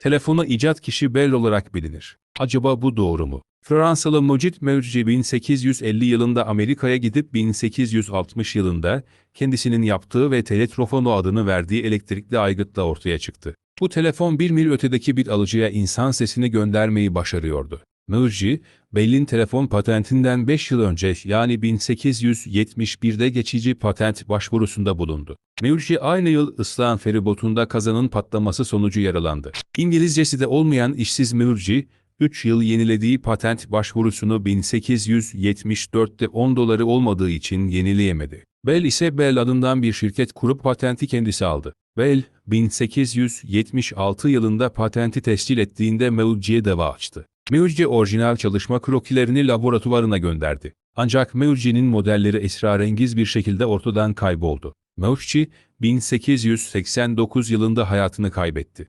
Telefonu icat kişi Bell olarak bilinir. Acaba bu doğru mu? Fransalı Mucit Mevci 1850 yılında Amerika'ya gidip 1860 yılında kendisinin yaptığı ve teletrofonu adını verdiği elektrikli aygıtla ortaya çıktı. Bu telefon bir mil ötedeki bir alıcıya insan sesini göndermeyi başarıyordu. Murci, Bell'in telefon patentinden 5 yıl önce yani 1871'de geçici patent başvurusunda bulundu. Murci aynı yıl ıslağın feribotunda kazanın patlaması sonucu yaralandı. İngilizcesi de olmayan işsiz Murci, 3 yıl yenilediği patent başvurusunu 1874'te 10 doları olmadığı için yenileyemedi. Bell ise Bell adından bir şirket kurup patenti kendisi aldı. Bell, 1876 yılında patenti tescil ettiğinde Murci'ye dava açtı. Murci orijinal çalışma krokilerini laboratuvarına gönderdi. Ancak Murci'nin modelleri esrarengiz bir şekilde ortadan kayboldu. Murci, 1889 yılında hayatını kaybetti.